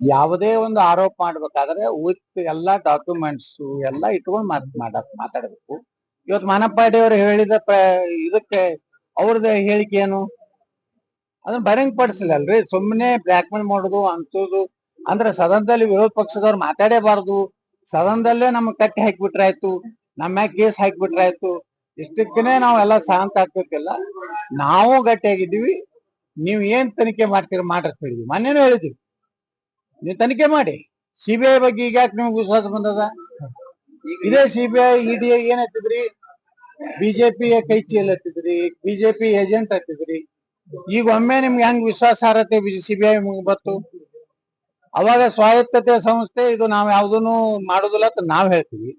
ಯಾವುದೇ ಒಂದು ಆರೋಪ ಮಾಡ್ಬೇಕಾದ್ರೆ ವಿತ್ ಎಲ್ಲಾ ಡಾಕ್ಯುಮೆಂಟ್ಸ್ ಎಲ್ಲ ಇಟ್ಕೊಂಡು ಮಾತ್ ಮಾಡ, ಮಾತಾಡಬೇಕು. ಇವತ್ತು ಮಾನಪ್ಪಾಡಿ ಅವರು ಹೇಳಿದ ಇದಕ್ಕೆ ಅವ್ರದ್ದು ಹೇಳಿಕೆ ಏನು? ಅದನ್ನ ಪಡಿಸಿಲ್ಲ ಅಲ್ರಿ ಸುಮ್ಮನೆ ಬ್ಲಾಕ್ ಮೇಲ್ ಮಾಡೋದು ಅನ್ಸೋದು ಅಂದ್ರೆ ಸದನದಲ್ಲಿ ವಿರೋಧ ಪಕ್ಷದವ್ರು ಮಾತಾಡೇಬಾರ್ದು. ಸದನದಲ್ಲೇ ನಮ್ಗೆ ಕಟ್ಟಿ ಹಾಕಿಬಿಟ್ರಾಯ್ತು. ನಮ್ಮ ಮ್ಯಾಗ ಕೇಸ್ ಹಾಕಿಬಿಟ್ರಾಯ್ತು. ನಾವು ನಾವೆಲ್ಲ ಶಾಂತ ಆಗ್ಬೇಕಿಲ್ಲ ನಾವು ಗಟ್ಟಿಯಾಗಿದ್ದೀವಿ. ನೀವ್ ಏನ್ ತನಿಖೆ ಮಾಡ್ತೀರಿ ಮಾಡ್ರಿ ಅಂತ ಹೇಳಿದ್ವಿ. ಮೊನ್ನೆನೂ ಹೇಳಿದ್ವಿ. ನೀವು ತನಿಖೆ ಮಾಡಿ. ಸಿಬಿಐ ಬಗ್ಗೆ ಈಗ ಯಾಕೆ ನಿಮ್ಗೆ ವಿಶ್ವಾಸ ಬಂದದ? ಇದೇ ಸಿಬಿಐ ಇಡಿ ಏನ್ ಹತ್ತಿದ್ರಿ ಬಿಜೆಪಿ ಕೈ ಚೀಲ ಹತ್ತಿದ್ರಿ ಬಿಜೆಪಿ ಏಜೆಂಟ್ ಹತ್ತಿದ್ರಿ. ಈಗ ಒಮ್ಮೆ ನಿಮ್ಗೆ ಹೆಂಗ್ ವಿಶ್ವಾಸಾರ್ಹತೆ ಸಿಬಿಐ ಬತ್ತು ಅವಾಗ ಸ್ವಾಯತ್ತತೆ ಸಂಸ್ಥೆ ಇದು ನಾವ್ ಯಾವ್ದನ್ನು ಮಾಡುದಿಲ್ಲ ಅಂತ ನಾವ್ ಹೇಳ್ತೀವಿ.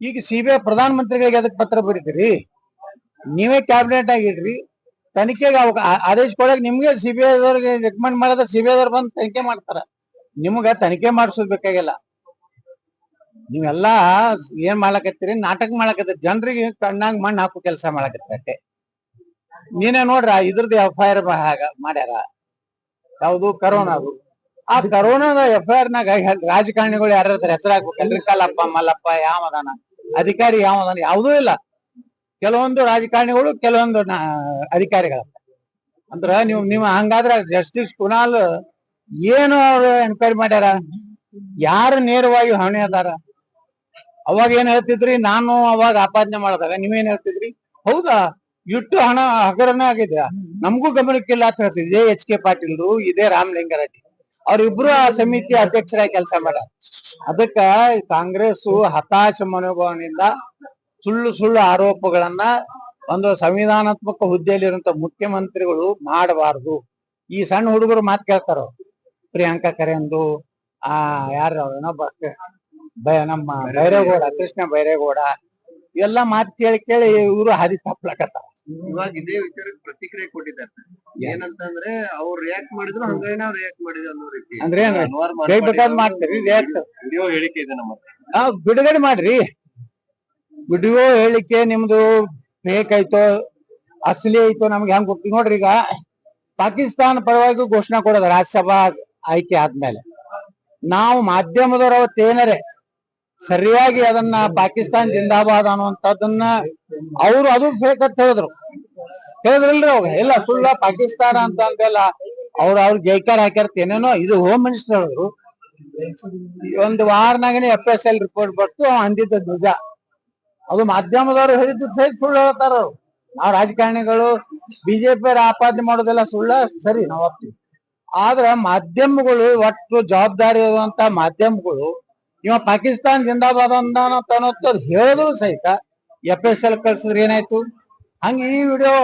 ಈಗ ಸಿಬಿಐ ಪ್ರಧಾನ ಮಂತ್ರಿಗಳಿಗೆ ಅದಕ್ಕೆ ಪತ್ರ ಬರೀತೀರಿ? ನೀವೇ ಕ್ಯಾಬಿನೆಟ್ ಆಗಿಡ್ರಿ ತನಿಖೆಗೆ ಆದೇಶ ಕೊಡಕ್ ನಿಮ್ಗೆ ಸಿಬಿಐ ರೆಕಮೆಂಡ್ ಮಾಡಿದ್ರೆ ಸಿಬಿಐ ಬಂದು ತನಿಖೆ ಮಾಡ್ತಾರ. ನಿಮ್ಗ ತನಿಖೆ ಮಾಡಿಸೋದ್ ಬೇಕಾಗಿಲ್ಲ ನೀವೆಲ್ಲಾ ಏನ್ ಮಾಡ್ಲಕತ್ತೀರಿ ನಾಟಕ ಮಾಡ್ಲಕತ್ತೀರಿ ಜನರಿಗೆ ಕಣ್ಣಾಗ ಮಣ್ಣು ಹಾಕೋ ಕೆಲಸ ಮಾಡಕತ್ತೆ ನೀನೇ ನೋಡ್ರ ಇದ್ರದ್ದು ಎಫ್ ಐ ಆರ್ ಮಾಡ್ಯಾರ. ಯಾವುದು ಕರೋನಾದು ಆ ಕರೋನಾದ ಎಫ್ ಐ ಆರ್ ನಾಗ ರಾಜಕಾರಣಿಗಳು ಯಾರ ಹೆಸರು ಹಾಕ್ಬೇಕಲ್ರಿ. ಕಲ್ಲಪ್ಪ, ಮಲ್ಲಪ್ಪ ಯಾವದಾನ ಅಧಿಕಾರಿ ಯಾವದಾನ ಯಾವುದೂ ಇಲ್ಲ. ಕೆಲವೊಂದು ರಾಜಕಾರಣಿಗಳು, ಕೆಲವೊಂದು ಅಧಿಕಾರಿಗಳ ಅಂದ್ರ ನೀವು ನೀವು ಹಂಗಾದ್ರ ಜಸ್ಟಿಸ್ ಕುನಾಲ್ ಏನು ಅವ್ರು ಎನ್ಕ್ವೈರಿ ಮಾಡ್ಯಾರ. ಯಾರು ನೇರವಾಗಿ ಹೊಣೆ ಅದಾರ? ಅವಾಗ ಏನ್ ಹೇಳ್ತಿದ್ರಿ? ನಾನು ಅವಾಗ ಆಪಾದನೆ ಮಾಡಿದಾಗ ನೀವೇನ್ ಹೇಳ್ತಿದ್ರಿ? ಹೌದಾ? ಇಟ್ಟು ಹಣ ಹಗರಣ ಆಗಿದೆ ನಮಗೂ ಗಮನಕ್ಕಿಲ್ಲ ಅಂತ ಹೇಳ್ತಿದ್ವಿ ಎಚ್ ಕೆ ಪಾಟೀಲ್ರು ಇದೇ ರಾಮಲಿಂಗಾರೆಡ್ಡಿ. ಅವ್ರಿಬ್ರು ಆ ಸಮಿತಿ ಅಧ್ಯಕ್ಷರಾಗಿ ಕೆಲಸ ಮಾಡ ಅದಕ್ಕ ಕಾಂಗ್ರೆಸ್ ಹತಾಶ ಮನೋಭಾವನೆಯಿಂದ ಸುಳ್ಳು ಸುಳ್ಳು ಆರೋಪಗಳನ್ನ ಒಂದು ಸಂವಿಧಾನಾತ್ಮಕ ಹುದ್ದೆಯಲ್ಲಿರುವಂತ ಮುಖ್ಯಮಂತ್ರಿಗಳು ಮಾಡಬಾರದು. ಈ ಸಣ್ಣ ಹುಡುಗರು ಮಾತು ಕೇಳ್ತಾರ ಪ್ರಿಯಾಂಕಾ ಕರೆಂದು ಆ ಯಾರು ಇನ್ನೊಬ್ಬ ನಮ್ಮ ಬೈರೇಗೌಡ ಕೃಷ್ಣ ಬೈರೇಗೌಡ ಇವೆಲ್ಲ ಮಾತು ಕೇಳಿ ಕೇಳಿ ಇವರು ಹಾದಿ ತಪ್ಲಕತ್ತಾರ. ಇವಾಗ ಇದೇ ವಿಚಾರಕ್ಕೆ ಪ್ರತಿಕ್ರಿಯೆ ಕೊಟ್ಟಿದ್ದಾರೆ ಏನಂತಂದ್ರೆ ಅವ್ರು ರಿಯಾಕ್ಟ್ ಮಾಡಿದ್ರು ಹಂಗಾಗಿ ನಾವು ರಿಯಾಕ್ಟ್ ಮಾಡಿದ್ವಿ ಅನ್ನೋ ರೀತಿ. ಅಂದ್ರೆ ಬೇಕಾದ್ ಮಾಡ್ತೀರಿ ರಿಯಾಕ್ಟ್ ವಿಡಿಯೋ ಹೇಳಿಕೆ ಇದೆ ನಮ್ಮ. ಆ ಬಿಡುಗಡೆ ಮಾಡ್ರಿ. ವಿಡಿಯೋ ಹೇಳಿಕೆ ನಿಮ್ದು ಫೇಕ್ ಐತೋ ಅಸಲಿ ಐತೋ ನಮ್ಗೆ ಹೆಂಗ್ ಗೊತ್ತಿ? ನೋಡ್ರಿ ಈಗ ಪಾಕಿಸ್ತಾನ ಪರವಾಗಿ ಘೋಷಣೆ ಕೊಡೋದು ರಾಜ್ಯಸಭಾ ಆಯ್ಕೆ ಆದ್ಮೇಲೆ. ನಾವು ಮಾಧ್ಯಮದವ್ರ ಅವತ್ತೇನರೆ ಸರಿಯಾಗಿ ಅದನ್ನ ಪಾಕಿಸ್ತಾನ ಜಿಂದಾಬಾದ್ ಅನ್ನುವಂಥದ್ದನ್ನ ಅವ್ರು ಅದು ಬೇಕಂತ ಹೇಳಿದ್ರು. ಹೇಳಿದ್ರಲ್ರಿ ಅವಾಗ, ಇಲ್ಲ, ಸುಳ್ಳ ಪಾಕಿಸ್ತಾನ ಅಂತ ಅಂದೆಲ್ಲ ಅವ್ರು ಅವ್ರು ಜೈಕಾರ ಏನೇನೋ, ಇದು ಹೋಮ್ ಮಿನಿಸ್ಟರ್ ಅವರು. ಒಂದು ವಾರನಾಗನೇ ಎಫ್ ಎಸ್ ಎಲ್ ರಿಪೋರ್ಟ್ ಬರ್ತು ಅವ್ ಅಂದಿದ್ದ ನಿಜ ಅದು ಮಾಧ್ಯಮದವರು ಹೇಳಿದ್ದು ಸಹಿತ ಸುಳ್ಳು ಹೇಳ್ತಾರ ಅವ್ರು. ನಾವು ರಾಜಕಾರಣಿಗಳು ಬಿಜೆಪಿ ಆಪಾದನೆ ಮಾಡೋದೆಲ್ಲ ಸುಳ್ಳ, ಸರಿ, ನಾವು ಒಪ್ತೀವಿ. ಆದ್ರ ಮಾಧ್ಯಮಗಳು ಒಟ್ಟು ಜವಾಬ್ದಾರಿ ಇರುವಂತ ಮಾಧ್ಯಮಗಳು ಇವ ಪಾಕಿಸ್ತಾನ ಜಿಂದಾಬಾದ್ ಅಂದಾನ ಅನ್ನೋದು ಹೇಳಿದ್ರು ಸಹಿತ ಎಫ್ ಎಸ್ ಎಲ್ ಕಳ್ಸಿದ್ರೆ ಏನಾಯ್ತು? ಹಂಗ ಈ ವಿಡಿಯೋ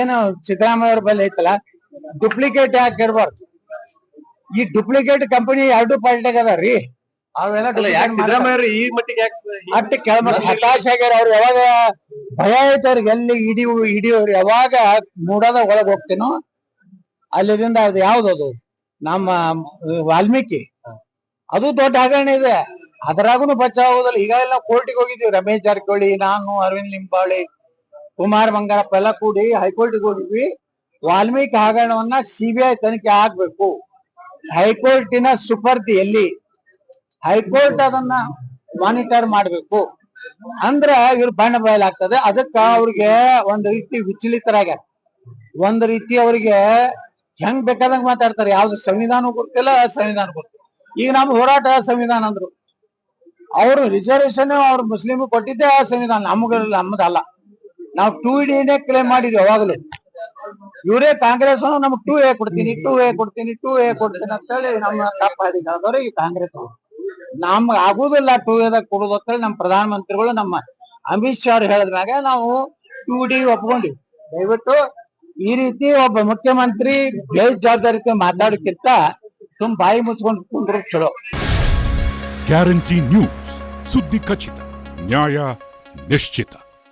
ಏನು ಸಿದ್ದರಾಮಯ್ಯ ಅವ್ರ ಬಲ್ಲಿ ಐತಲ್ಲ ಡುಪ್ಲಿಕೇಟ್ ಯಾಕೆ ಇರ್ಬಾರ್ದು ಈ ಡುಪ್ಲಿಕೇಟ್ ಕಂಪನಿ ಎರಡು ಪಾರ್ಟಿಗೆ ಅದಾರ್ರಿ. ಅವೆಲ್ಲ ಅಟ್ಟ ಕೆಳಮಟ್ಟ ಹತಾಶ ಆಗ್ಯಾರ ಅವ್ರು ಯಾವಾಗ ಭಯ ಐತೆ ಅವ್ರಿಗೆ ಎಲ್ಲಿ ಇಡಿ ಇಡಿ ಅವ್ರು ಯಾವಾಗ ಮೂಡದ ಒಳಗ್ ಹೋಗ್ತೇನೋ ಅಲ್ಲಿದಿಂದ ಅದು ಯಾವ್ದದು? ನಮ್ಮ ವಾಲ್ಮೀಕಿ. ಅದು ದೊಡ್ಡ ಹಗರಣ ಇದೆ. ಅದರಾಗೂ ಬಚಾವುದಿಲ್ಲ ಈಗ ಎಲ್ಲ ಕೋರ್ಟಿಗೆ ಹೋಗಿದ್ದೀವಿ. ರಮೇಶ್ ಜಾರಕಿಹೊಳಿ ನಾನು ಅರವಿಂದ್ ಲಿಂಬಾವಳಿ ಕುಮಾರ್ ಬಂಗಾರಪ್ಪ ಎಲ್ಲ ಕೂಡಿ ಹೈಕೋರ್ಟಿಗೆ ಹೋಗಿದ್ವಿ. ವಾಲ್ಮೀಕಿ ಹಗರಣವನ್ನ ಸಿಬಿಐ ತನಿಖೆ ಆಗ್ಬೇಕು. ಹೈಕೋರ್ಟಿನ ಸುಪರ್ದಿ ಎಲ್ಲಿ ಹೈಕೋರ್ಟ್ ಅದನ್ನ ಮಾನಿಟರ್ ಮಾಡ್ಬೇಕು. ಅಂದ್ರ ಇವ್ರ ಬಣ್ಣ ಬಯಲಾಗ್ತದೆ ಅದಕ್ಕ ಅವ್ರಿಗೆ ಒಂದ್ ರೀತಿ ವಿಚಲಿತರಾಗ ಒಂದ್ ರೀತಿ ಅವ್ರಿಗೆ ಹೆಂಗ್ ಬೇಕಾದಂಗ ಮಾತಾಡ್ತಾರೆ? ಯಾವ್ದು ಸಂವಿಧಾನ ಗೊತ್ತಿಲ್ಲ ಸಂವಿಧಾನ ಗೊತ್ತಿಲ್ಲ ಈಗ ನಮ್ ಹೋರಾಟ ಸಂವಿಧಾನ ಅಂದ್ರು. ಅವ್ರು ರಿಸರ್ವೇಶನ್ ಅವ್ರು ಮುಸ್ಲಿಮ್ ಕೊಟ್ಟಿದ್ದೆ ಆ ಸಂವಿಧಾನ. ನಮ್ಗ ನಮ್ದಲ್ಲ. ನಾವು ಟೂ ಡಿನೇ ಕ್ಲೇಮ್ ಮಾಡಿದ್ವಿ ಯಾವಾಗಲೂ. ಇವರೇ ಕಾಂಗ್ರೆಸ್ ನಮ್ಗೆ ಟೂ ಎ ಕೊಡ್ತೀನಿ ಟೂ ಎ ಕೊಡ್ತೀನಿ ಟೂ ಎ ಕೊಡ್ತೀನಿ ಅಂತ ಹೇಳಿ ನಮ್ಮ ಅಧಿಕಾರದವ್ರು ಈ ಕಾಂಗ್ರೆಸ್ ನಮ್ಗ ಆಗುದಿಲ್ಲ ಟೂ ಎದಾಗ ಕೊಡುದು ಅಂತ ಹೇಳಿ ನಮ್ಮ ಪ್ರಧಾನ ಮಂತ್ರಿಗಳು ನಮ್ಮ ಅಮಿತ್ ಶಾ ಅವ್ರು ಹೇಳಿದ್ಮ್ಯಾಗ ನಾವು ಟೂ ಡಿ ಒಪ್ಕೊಂಡಿವಿ. ದಯವಿಟ್ಟು ಈ ರೀತಿ ಒಬ್ಬ ಮುಖ್ಯಮಂತ್ರಿ ಬೇಜವಾಬ್ದಾರಿತ ಮಾತಾಡೋಕ್ಕಿಂತ ತುಂಬ ಬಾಯಿ ಮುಚ್ಕೊಂಡು ಕುಂದ್ರೆ ಚಲೋ. ಗ್ಯಾರಂಟಿ ನ್ಯೂಸ್, ಸುದ್ದಿ ಖಚಿತ, ನ್ಯಾಯ ನಿಶ್ಚಿತ.